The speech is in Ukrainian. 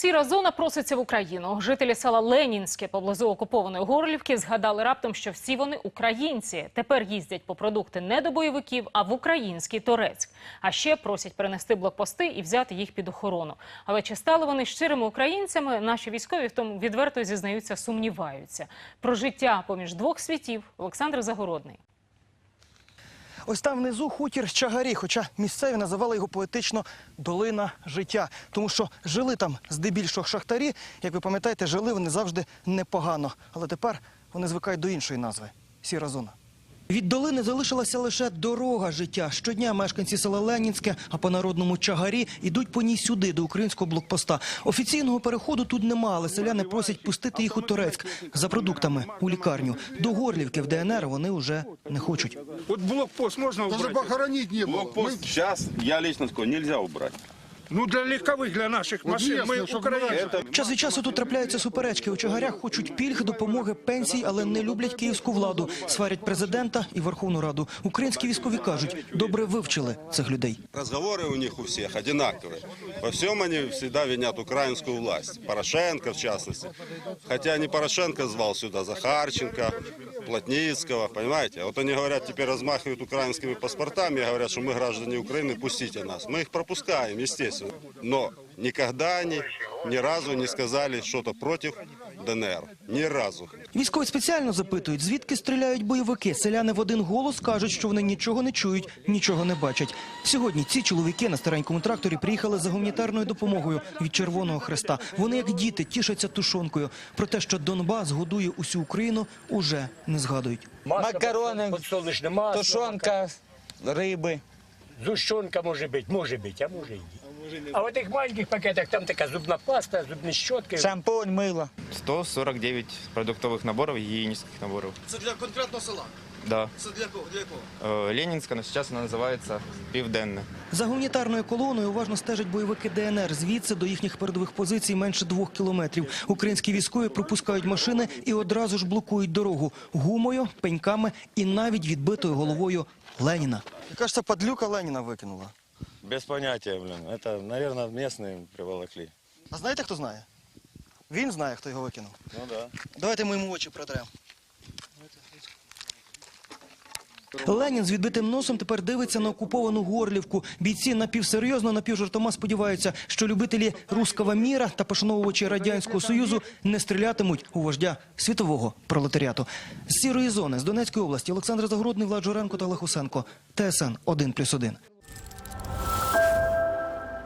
Сіра зона проситься в Україну. Жителі села Ленінське поблизу окупованої Горлівки згадали раптом, що всі вони українці. Тепер їздять по продукти не до бойовиків, а в український Торецьк. А ще просять перенести блокпости і взяти їх під охорону. Але чи стали вони щирими українцями? Наші військові в тому відверто зізнаються, сумніваються. Про життя поміж двох світів Олександр Загородний. Ось там внизу хутір Чагарі, хоча місцеві називали його поетично долина життя, тому що жили там здебільшого шахтарі. Як ви пам'ятаєте, жили вони завжди непогано. Але тепер вони звикають до іншої назви сіра зона. Від долини залишилася лише дорога життя. Щодня мешканці села Ленінське, а по народному чагарі йдуть по ній сюди, до українського блокпоста. Офіційного переходу тут нема, але селяни просять пустити їх у Торецьк за продуктами у лікарню. До Горлівки в ДНР вони вже не хочуть. Вот блокпост можно Даже убрать? похоронить не было. Блокпост сейчас я лично такой нельзя убрать. Ну, для легковых, для наших Вот машин. ясно, Мы чтоб украинцы. Это Час від часу тут трапляються суперечки. У чагарях хочуть пільг, допомоги, пенсій, але не люблять київську владу. Сварять президента і Верховну Раду. Українські військові кажуть, добре вивчили цих людей. разговоры у них у всех одинаковые. Во всем они всегда винят украинскую власть. Порошенко, в частности. Хотя не Порошенко звал сюда Захарченко, Плотницкого, понимаете? А вот они говорят, теперь размахивают украинскими паспортами и говорят, что мы граждане Украины, пустите нас. Мы их пропускаем, естественно. Но никогда они ни разу не сказали что-то против ДНР. Ни разу. Військові спеціально запитують, звідки стріляють бойовики. Селяни в один голос кажуть, що вони нічого не чують, нічого не бачать. Сьогодні ці чоловіки на старенькому тракторі приїхали за гуманітарною допомогою від Червоного Хреста. Вони, як діти, тішаться тушонкою. Про те, що Донбас годує усю Україну, уже не згадують. Макарони, тушонка, риби. зущенка може бути, може бути, а може і ні. А в тих маленьких пакетах там така зубна паста, зубні щотки. Шампунь, мило. 149 продуктовых наборов, гигиенических наборов. Це для конкретного села. Да. Це для кого? Для якого? Э, Ленинская, но сейчас она называется Південне. За гуманітарною колоною уважно стежать бойовики ДНР. Звідси до їхніх передових позицій менше двох кілометрів. Українські військові пропускають машини і одразу ж блокують дорогу гумою, пеньками і навіть відбитою головою Леніна. Кажеться, падлюка Леніна викинула. Без понятия, блин. Это, наверное, местные приволокли. А знаєте, хто знає? Він знає, хто його викинув. Ну да. Давайте ми йому очі протремо. Ленін з відбитим носом тепер дивиться на окуповану Горлівку. Бійці напівсерйозно, напівжартома сподіваються, що любителі руского міра та пошановувачі Радянського Союзу не стрілятимуть у вождя світового пролетаріату. З сірої зони з Донецької області Олександр Загородний, Влад Журенко та Олег Усенко. ТСН 1+,1.